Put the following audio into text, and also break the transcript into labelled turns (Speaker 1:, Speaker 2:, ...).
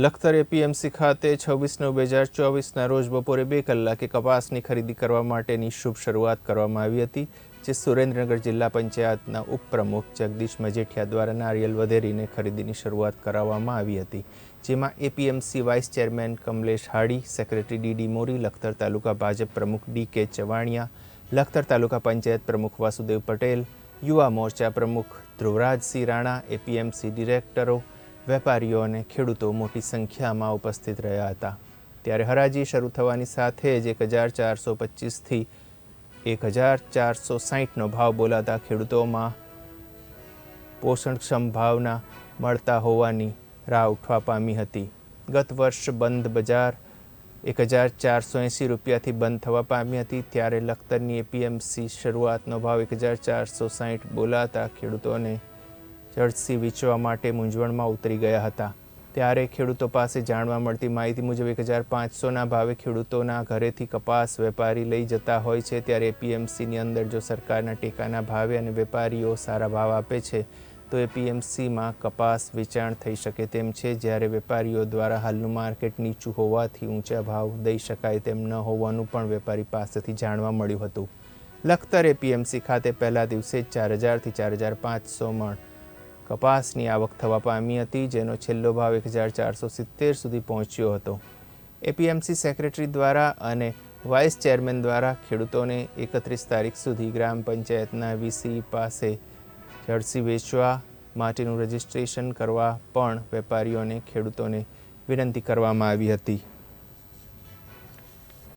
Speaker 1: Lakhtar APMC ખાતે છવ્વીસ નવ બે હજાર ચોવીસના રોજ બપોરે બે કલાકે કપાસની ખરીદી કરવા માટેની શુભ શરૂઆત કરવામાં આવી હતી, જે સુરેન્દ્રનગર જિલ્લા પંચાયતના ઉપપ્રમુખ જગદીશ મજેઠિયા દ્વારા નારિયેલ વધેરીને ખરીદીની શરૂઆત કરાવવામાં આવી હતી, જેમાં APMC vice chairman Kamlesh Hadi, secretary DD Mori, Lakhtar taluka Bhajap પ્રમુખ ડી કે ચવાણિયા, લખતર તાલુકા પંચાયત પ્રમુખ વાસુદેવ પટેલ, યુવા મોરચા પ્રમુખ ધ્રુવરાજસિંહ રાણા, એપીએમસી ડિરેક્ટરો વેપારીઓ અને ખેડૂતો મોટી સંખ્યામાં ઉપસ્થિત રહ્યા હતા. ત્યારે હરાજી શરૂ થવાની સાથે જ એક હજાર ચારસો પચીસથી એક હજાર ચારસો સાહીઠનો ભાવ બોલાતા ખેડૂતોમાં પોષણક્ષમ ભાવના મળતા હોવાની રાહ ઉઠવા પામી હતી. ગત વર્ષ બંધ બજાર એક હજાર ચારસો એંસી રૂપિયાથી બંધ થવા પામી હતી. ત્યારે લખતરની એપીએમસી શરૂઆતનો ભાવ એક હજાર ચારસો સાહીઠ બોલાતા ખેડૂતોને જળસી વેચવા માટે મૂંઝવણમાં ઉતરી ગયા હતા. ત્યારે ખેડૂતો પાસે જાણવા મળતી માહિતી મુજબ એક હજાર પાંચસોના ભાવે ખેડૂતોના ઘરેથી કપાસ વેપારી લઈ જતા હોય છે. ત્યારે એપીએમસીની અંદર જો સરકારના ટેકાના ભાવે અને વેપારીઓ સારા ભાવ આપે છે, તો એપીએમસીમાં કપાસ વેચાણ થઈ શકે તેમ છે. જ્યારે વેપારીઓ દ્વારા હાલનું માર્કેટ નીચું હોવાથી ઊંચા ભાવ દઈ શકાય તેમ ન હોવાનું પણ વેપારી પાસેથી જાણવા મળ્યું હતું. લખતર એપીએમસી ખાતે પહેલા દિવસે ચાર હજારથી ચાર હજાર પાંચસો મણ કપાસની આવક થવા પામી હતી, જેનો છેલ્લો ભાવ એક હજાર ચારસો સિત્તેર સુધી પહોંચ્યો હતો. એપીએમસી સેક્રેટરી દ્વારા અને વાઇસ ચેરમેન દ્વારા ખેડૂતોને એકત્રીસ તારીખ સુધી ગ્રામ પંચાયતના વીસી પાસે જળસી વેચવા માટેનું રજિસ્ટ્રેશન કરવા પણ વેપારીઓને ખેડૂતોને વિનંતી કરવામાં આવી હતી.